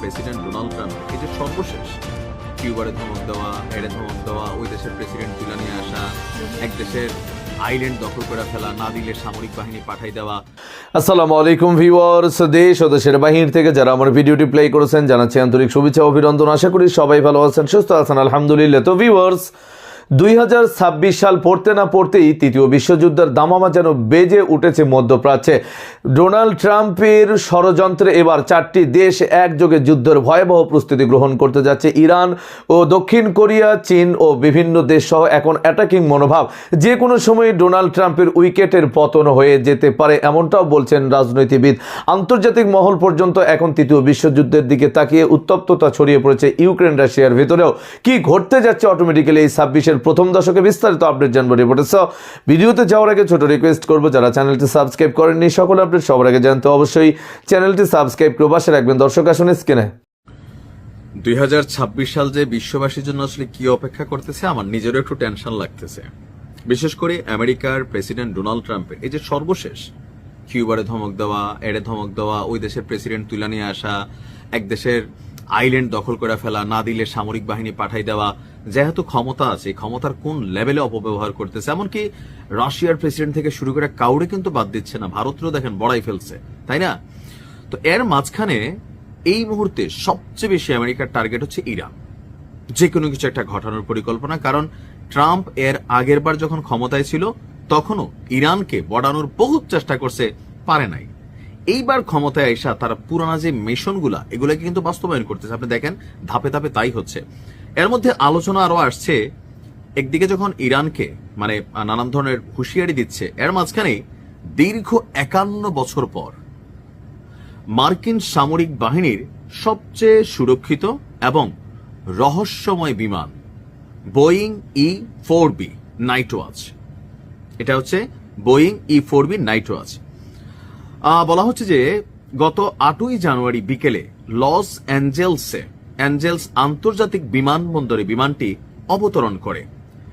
President Donald Trump, এই যে সর্বশেষ কিউবারে ধমক দেওয়া, এড়ে ধমক দেওয়া, ওই দেশের প্রেসিডেন্ট তুলে নিয়ে আসা, এক দেশের আইল্যান্ড দখল করে ফেলা, না দিলে সামরিক বাহিনী পাঠাই দেওয়া। আসসালামু আলাইকুম, ভিউয়ার্স, দেশ ও দেশের বাহির থেকে যারা আমার ভিডিওটি প্লে করেছেন, জানাচ্ছি আন্তরিক শুভেচ্ছা অভিনন্দন। আশা করি সবাই ভালো আছেন, সুস্থ আছেন, আলহামদুলিল্লাহ। তো, ভিউয়ার্স দুই হাজার ছাব্বিশ সাল পড়তে না পড়তেই তৃতীয় বিশ্বযুদ্ধের দামামা যেন বেজে উঠেছে মধ্যপ্রাচ্যে। ডোনাল্ড ট্রাম্পের ষড়যন্ত্রে এবার চারটি দেশ একযোগে যুদ্ধের ভয়াবহ প্রস্তুতি গ্রহণ করতে যাচ্ছে। ইরান ও দক্ষিণ কোরিয়া, চীন ও বিভিন্ন দেশ সহ এখন অ্যাটাকিং মনোভাব। যে কোনো সময় ডোনাল্ড ট্রাম্পের উইকেটের পতন হয়ে যেতে পারে এমনটাও বলছেন রাজনীতিবিদ। আন্তর্জাতিক মহল পর্যন্ত এখন তৃতীয় বিশ্বযুদ্ধের দিকে তাকিয়ে উত্তপ্ততা ছড়িয়ে পড়েছে ইউক্রেন, রাশিয়ার ভেতরেও। কি ঘটতে যাচ্ছে অটোমেটিক্যালি এই ছাব্বিশের প্রথম দশকে বিস্তারিত আপডেট জানব রিপোর্টে সো ভিডিওতে যাওয়ার আগে ছোট রিকোয়েস্ট করব, যারা চ্যানেলটি সাবস্ক্রাইব করেননি, সকল আপডেট সবার আগে জানতে অবশ্যই চ্যানেলটি সাবস্ক্রাইব করে পাশে রাখবেন। দর্শক, আসনে স্ক্রিনে দুই হাজার ছাব্বিশ সাল যে বিশ্ববাসীর জন্য আসলে কি অপেক্ষা করতেছে, আমার নিজেরও একটু টেনশন লাগতেছে। বিশেষ করে আমেরিকার প্রেসিডেন্ট ডোনাল্ড ট্রাম্পের। এই যে সর্বশেষ, কিউবারে ধমক দেওয়া, এড়ে ধমক দেওয়া, ওই দেশের প্রেসিডেন্ট তুলে নিয়ে আসা, এক দেশের আইল্যান্ড দখল করে ফেলা না দিলে সামরিক বাহিনী পাঠাই দেওয়া যেহেতু ক্ষমতা আছে ক্ষমতার কোন লেভেলে অপব্যবহার করতেছে? এমনকি রাশিয়ার প্রেসিডেন্ট থেকে শুরু করে কাউরে কিন্তু বাদ দিচ্ছে না ভারতেরও দেখেন বড়াই ফেলছে, তাই না? তো এর মাঝখানে এই মুহূর্তে সবচেয়ে বেশি আমেরিকার টার্গেট হচ্ছে ইরান। যে কোনো কিছু একটা ঘটানোর পরিকল্পনা, কারণ ট্রাম্প এর আগের বার যখন ক্ষমতায় ছিল, তখনও ইরানকে বড়ানোর বহুত চেষ্টা করছে, পারে নাই। এইবার ক্ষমতায় এসা তারা পুরানা যে মিশনগুলা, এগুলোকে কিন্তু বাস্তবায়ন করতেছে। আপনি দেখেন, ধাপে ধাপে তাই হচ্ছে। এর মধ্যে আলোচনা আরও আসছে, একদিকে যখন ইরানকে মানে নানান ধরনের হুঁশিয়ারি দিচ্ছে, এর মাঝখানে দীর্ঘ একান্ন বছর পর মার্কিন সামরিক বাহিনীর সবচেয়ে সুরক্ষিত এবং রহস্যময় বিমান, Boeing E four B nightwatch এটা হচ্ছে Boeing E four B nightwatch বলা হচ্ছে যে গত আটই জানুয়ারি বিকেলে লস অ্যাঞ্জেলসে, অ্যাঞ্জেলস আন্তর্জাতিক বিমানবন্দরে বিমানটি অবতরণ করে।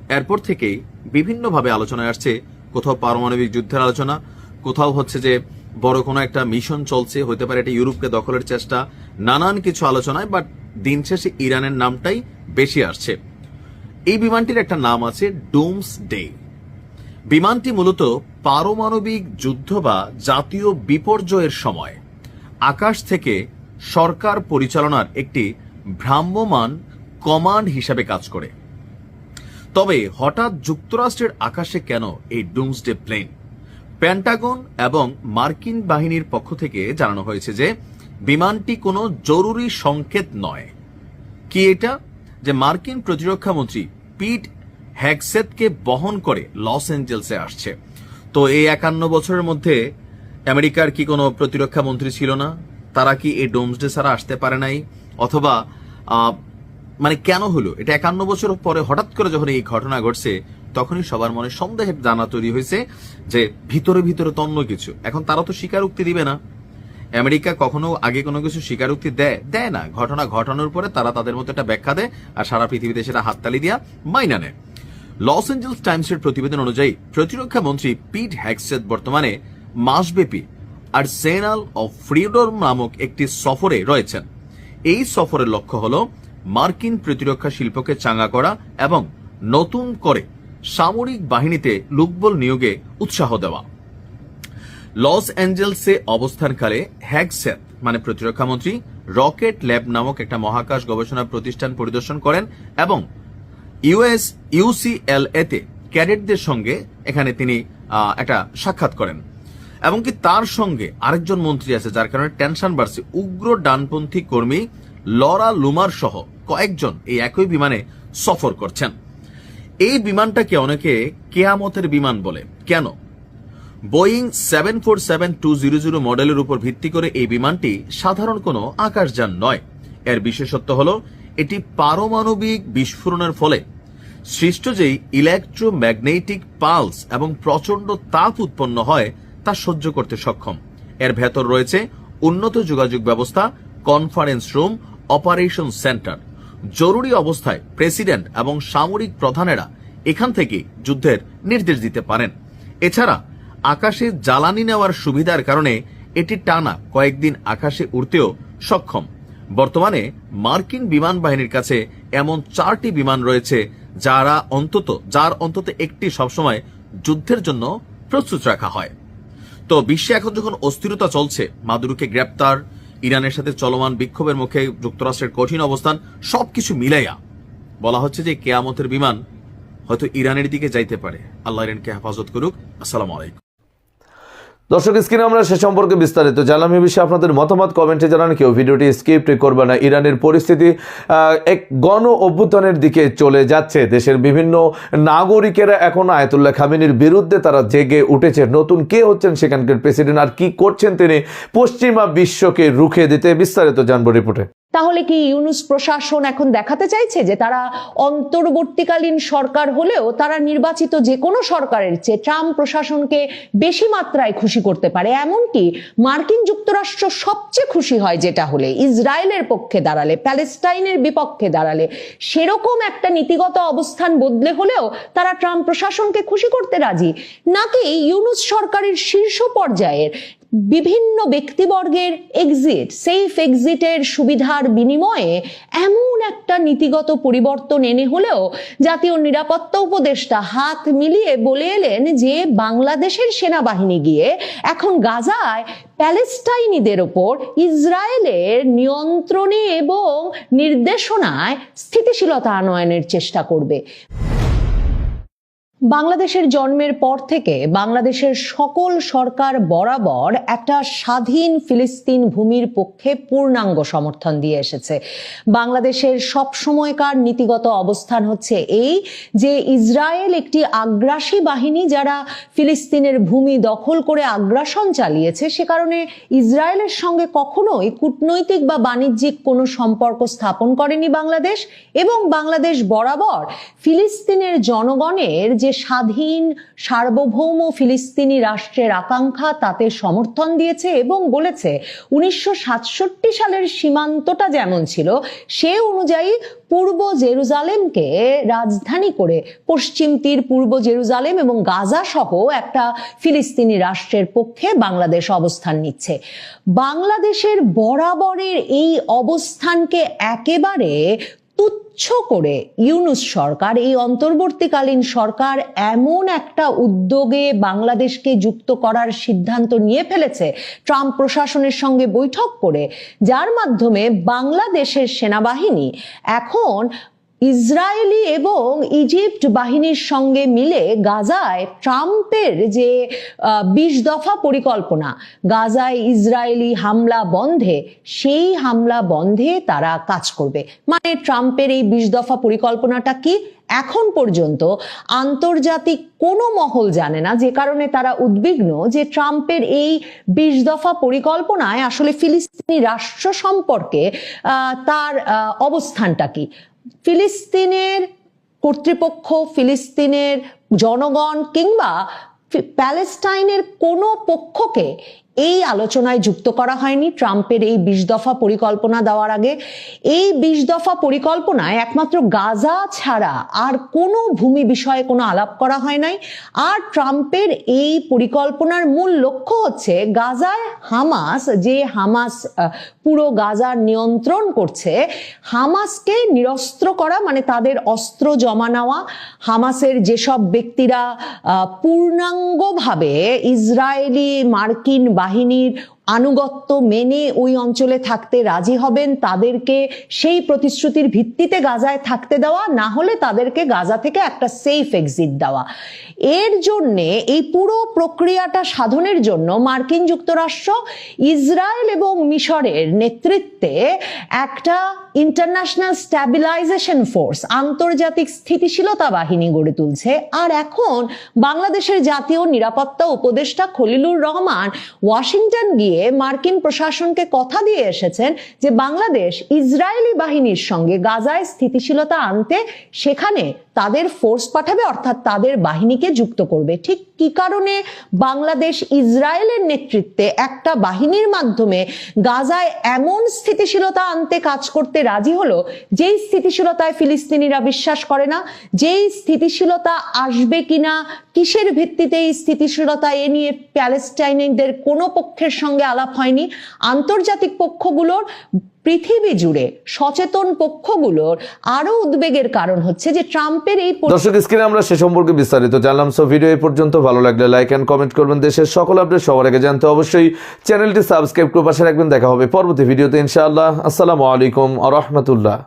এরপর থেকেই বিভিন্নভাবে আলোচনায় আসছে, কোথাও পারমাণবিক যুদ্ধের আলোচনা, কোথাও হচ্ছে যে বড় কোনো একটা মিশন চলছে, হতে পারে এটা ইউরোপকে দখলের চেষ্টা, নানান কিছু আলোচনায়, বাট দিন শেষে ইরানের নামটাই বেশি আসছে। এই বিমানটির একটা নাম আছে ডোমস ডে। বিমানটি মূলত পারমাণবিক যুদ্ধ বা জাতীয় বিপর্যয়ের সময়। আকাশ থেকে সরকার পরিচালনার একটি ভ্রাম্যমান কমান্ড হিসাবে কাজ করে। তবে হঠাৎ যুক্তরাষ্ট্রের আকাশে কেন এই ডুমসডে প্লেন? প্যান্টাগন এবং মার্কিন বাহিনীর পক্ষ থেকে জানানো হয়েছে যে, বিমানটি কোনো জরুরি সংকেত নয়। কি এটা? যে মার্কিন প্রতিরক্ষা মন্ত্রী পিট হ্যাকসেতকে বহন করে লস অ্যাঞ্জেলসে আসছে। তো এই একান্ন বছরের মধ্যে আমেরিকার কি কোনো প্রতিরক্ষা মন্ত্রী ছিল না? তারা কি এই ডোমসডে ছাড়া আসতে পারে নাই? অথবা মানে কেন হলো? এটা একান্ন বছর পরে হঠাৎ করে যখন এই ঘটনা ঘটছে, তখনই সবার মনে সন্দেহের জানা তৈরি হয়েছে যে ভিতরে ভিতরে তন্ন কিছু। এখন তারা তো স্বীকারোক্তি দিবে না। আমেরিকা কখনো আগে কোনো কিছু স্বীকারোক্তি দেয় দেয় না। ঘটনা ঘটানোর পরে তারা তাদের মতো একটা ব্যাখ্যা দেয় আর সারা পৃথিবীতে সেটা হাততালি দিয়া মাইনা নেয়। লস অ্যাঞ্জেলস টাইমসের প্রতিবেদন অনুযায়ী প্রতিরক্ষা মন্ত্রী পিট হ্যাকসেট বর্তমানে মাসব্যাপী আর্সেনাল অফ ফ্রিডম নামক একটি সফরে রয়েছেন। এই সফরের লক্ষ্য হল মার্কিন প্রতিরক্ষা শিল্পকে চাঙ্গা করা এবং নতুন করে সামরিক বাহিনীতে লোকবল নিয়োগে উৎসাহ দেওয়া। লস অ্যাঞ্জেলসে অবস্থানকালে হ্যাগসেথ মানে প্রতিরক্ষা মন্ত্রী, রকেট ল্যাব নামক একটা মহাকাশ গবেষণা প্রতিষ্ঠান পরিদর্শন করেন এবং ইউএস ইউসিএলএ তে ক্যাডেটদের সঙ্গে এখানে তিনি একটা সাক্ষাৎ করেন। এমনকি তার সঙ্গে আরেকজন মন্ত্রী আছে, যার কারণে টেনশন বাড়ছে। উগ্র ডানপন্থী কর্মী লরা লুমার সহ কয়েকজন এই একই বিমানে সফর করছেন। এই বিমানটাকে অনেকে কেয়ামতের বিমান বলে। কেন? Boeing seven four seven two zero zero মডেলের উপর ভিত্তি করে এই বিমানটি সাধারণ কোনো আকাশযান নয়। এর বিশেষত্ব হল, এটি পারমাণবিক বিস্ফোরণের ফলে সৃষ্ট যেই ইলেকট্রোম্যাগনেটিক পালস এবং প্রচণ্ড তাপ উৎপন্ন হয়, তা সহ্য করতে সক্ষম। এর ভেতর রয়েছে উন্নত যোগাযোগ ব্যবস্থা কনফারেন্স রুম অপারেশন সেন্টার জরুরি অবস্থায় প্রেসিডেন্ট এবং সামরিক প্রধানেরা এখান থেকে যুদ্ধের নির্দেশ দিতে পারেন। এছাড়া আকাশে জ্বালানি নেওয়ার সুবিধার কারণে এটি টানা কয়েকদিন আকাশে উড়তেও সক্ষম। বর্তমানে মার্কিন বিমান বাহিনীর কাছে এমন চারটি বিমান রয়েছে যারা অন্তত, যার অন্তত একটি সবসময় যুদ্ধের জন্য প্রস্তুত রাখা হয়। তো বিশ্বে এখন যখন অস্থিরতা চলছে, মাদুরুকে গ্রেপ্তার, ইরানের সাথে চলমান বিক্ষোভের মুখে যুক্তরাষ্ট্রের কঠিন অবস্থান, সবকিছু মিলাইয়া বলা হচ্ছে যে কেয়ামতের বিমান হয়তো ইরানের দিকে যাইতে পারে। আল্লাহ ইরানকে হেফাজত করুক। আসসালামু আলাইকুম। দর্শক, স্ক্রিনে আমরা সে সম্পর্কে বিস্তারিত জানলাম। এই বিষয়ে আপনাদের মতামত কমেন্টে জানান। কেউ ভিডিওটি স্কিপ করবে না। ইরানের পরিস্থিতি এক গণ অভ্যুত্থানের দিকে চলে যাচ্ছে। দেশের বিভিন্ন নাগরিকেরা এখন আয়তুল্লাহ খামিনীর বিরুদ্ধে তারা জেগে উঠেছে। নতুন কে হচ্ছেন সেখানকার প্রেসিডেন্ট আর কি করছেন তিনি পশ্চিমা বিশ্বকে রুখে দিতে বিস্তারিত জানব রিপোর্টে। তাহলে কি ইউনুস প্রশাসন এখন দেখাতে চাইছে যে তারা অন্তর্বর্তীকালীন সরকার হলেও তারা নির্বাচিত যে কোনো সরকারের চেয়ে ট্রাম্প প্রশাসনকে বেশি মাত্রায় খুশি করতে পারে? এমনকি মার্কিন যুক্তরাষ্ট্র সবচেয়ে খুশি হয় যেটা হলে, ইসরায়েলের পক্ষে দাঁড়ালে, প্যালেস্টাইনের বিপক্ষে দাঁড়ালে। সেরকম একটা নীতিগত অবস্থান বদলে হলেও তারা ট্রাম্প প্রশাসনকে খুশি করতে রাজি? নাকি ইউনুস সরকারের শীর্ষ পর্যায়ের বিভিন্ন ব্যক্তিবর্গের এক্সিট সেফ এক্সিটের সুবিধার বিনিময়ে এমন একটা নীতিগত পরিবর্তন এনে হলেও জাতীয় নিরাপত্তা উপদেষ্টা হাত মিলিয়ে বলে এলেন যে বাংলাদেশের সেনাবাহিনী গিয়ে এখন গাজায় প্যালেস্টাইনিদের ওপর ইসরায়েলের নিয়ন্ত্রণে এবং নির্দেশনায় স্থিতিশীলতা আনয়নের চেষ্টা করবে। বাংলাদেশের জন্মের পর থেকে বাংলাদেশের সকল সরকার বরাবর একটা স্বাধীন ফিলিস্তিন ভূমির পক্ষে পূর্ণাঙ্গ সমর্থন দিয়ে এসেছে। বাংলাদেশের সব সময়কার নীতিগত অবস্থান হচ্ছে এই যে ইসরায়েল একটি আগ্রাসী বাহিনী যারা ফিলিস্তিনের ভূমি দখল করে আগ্রাসন চালিয়েছে, সে কারণে ইসরায়েলের সঙ্গে কখনোই কূটনৈতিক বা বাণিজ্যিক কোনো সম্পর্ক স্থাপন করেনি বাংলাদেশ এবং বাংলাদেশ বরাবর ফিলিস্তিনের জনগণের যে স্বাধীন, সার্বভৌম ফিলিস্তিনি রাষ্ট্রের আকাঙ্ক্ষা তাতে সমর্থন দিয়েছে এবং বলেছে, উনিশশো সাতষট্টি সালের সীমান্তটা যেমন ছিল, সে অনুযায়ী পূর্ব জেরুজালেমকে রাজধানী করে পশ্চিম তীর, পূর্ব জেরুজালেম এবং গাজা সহ একটা ফিলিস্তিনি রাষ্ট্রের পক্ষে বাংলাদেশ অবস্থান নিচ্ছে। বাংলাদেশের বরাবরের এই অবস্থানকে একেবারে তুচ্ছ করে ইউনুস সরকার, এই অন্তর্বর্তীকালীন সরকার এমন একটা উদ্যোগে বাংলাদেশকে যুক্ত করার সিদ্ধান্ত নিয়ে ফেলেছে ট্রাম্প প্রশাসনের সঙ্গে বৈঠক করে, যার মাধ্যমে বাংলাদেশের সেনাবাহিনী এখন ইসরায়েলি এবং ইজিপ্ট বাহিনীর সঙ্গে মিলে গাজায় ট্রাম্পের যে বিশ দফা পরিকল্পনা, গাজায় ইসরায়েলি হামলা বন্ধে, সেই হামলা বন্ধে তারা কাজ করবে। মানে ট্রাম্পের এই বিশ দফা পরিকল্পনাটা কি? এখন পর্যন্ত আন্তর্জাতিক কোনো মহল জানে না, যে কারণে তারা উদ্বিগ্ন যে ট্রাম্পের এই বিশ দফা পরিকল্পনায় আসলে ফিলিস্তিনি রাষ্ট্র সম্পর্কে তার অবস্থানটা কি। ফিলিস্তিনের কর্তৃপক্ষ ফিলিস্তিনের জনগণ কিংবা প্যালেস্টাইনের কোনো পক্ষকে এই আলোচনায় যুক্ত করা হয়নি। ট্রাম্পের এই বিশ দফা পরিকল্পনা দেওয়ার আগে এই বিশ দফা পরিকল্পনায় একমাত্র গাজা ছাড়া আর কোনো ভূমি বিষয়ে কোনো আলাপ করা হয় নাই। আর ট্রাম্পের এই পরিকল্পনার মূল লক্ষ্য হচ্ছে গাজায় হামাস, যে হামাস পুরো গাজার নিয়ন্ত্রণ করছে, হামাসকে নিরস্ত্র করা মানে তাদের অস্ত্র জমা নেওয়া, হামাসের যেসব ব্যক্তিরা পূর্ণাঙ্গভাবে ইসরায়েলি মার্কিন বাহিনীর আনুগত্য মেনে ওই অঞ্চলে থাকতে রাজি হবেন তাদেরকে সেই প্রতিশ্রুতির ভিত্তিতে গাজায় থাকতে দেওয়া, না হলে তাদেরকে গাজা থেকে একটা সেফ এক্সিট দেওয়া। এর জন্যে, এই পুরো প্রক্রিয়াটা সাধনের জন্য মার্কিন যুক্তরাষ্ট্র, ইসরায়েল এবং মিশরের নেতৃত্বে একটা ইন্টারন্যাশনাল স্ট্যাবিলাইজেশন ফোর্স আন্তর্জাতিক স্থিতিশীলতা বাহিনী গড়ে তুলছে। আর এখন বাংলাদেশের জাতীয় নিরাপত্তা উপদেষ্টা খলিলুর রহমান ওয়াশিংটন গিয়ে মার্কিন প্রশাসনকে কথা দিয়ে এসেছেন যে বাংলাদেশ ইসরায়েলি বাহিনীর সঙ্গে গাজায় স্থিতিশীলতা আনতে সেখানে তাদের ফোর্স পাঠাবে, অর্থাৎ তাদের বাহিনীকে যুক্ত করবে। ঠিক কি কারণে? বাংলাদেশ ইসরায়েলের নেতৃত্বে একটা বাহিনীর মাধ্যমে গাজায় এমন স্থিতিশীলতা আনতে কাজ করতে রাজি হলো, যেই স্থিতিশীলতায় ফিলিস্তিনিরা বিশ্বাস করে না, যেই স্থিতিশীলতা আসবে কিনা, কিসের ভিত্তিতে এই স্থিতিশীলতা এ নিয়ে প্যালেস্টাইনিদের কোনো পক্ষের সঙ্গে আলাপ হয়নি? আন্তর্জাতিক পক্ষগুলোর পৃথিবী জুড়ে সচেতন পক্ষগুলোর আরও উদ্বেগের কারণ হচ্ছে যে ট্রাম্পের এই দর্শক, স্ক্রিনে আমরা সে সম্পর্কে বিস্তারিত জানলাম। সো ভিডিও এই পর্যন্ত ভালো লাগলে লাইক এন্ড কমেন্ট করবেন। দেশের সকল আপডেট সবার আগে জানতে অবশ্যই চ্যানেলটি সাবস্ক্রাইব করে পাশে রাখবেন। দেখা হবে পরবর্তী ভিডিওতে ইনশাআল্লাহ। আসসালামু আলাইকুম আ রহমতুল্লাহ।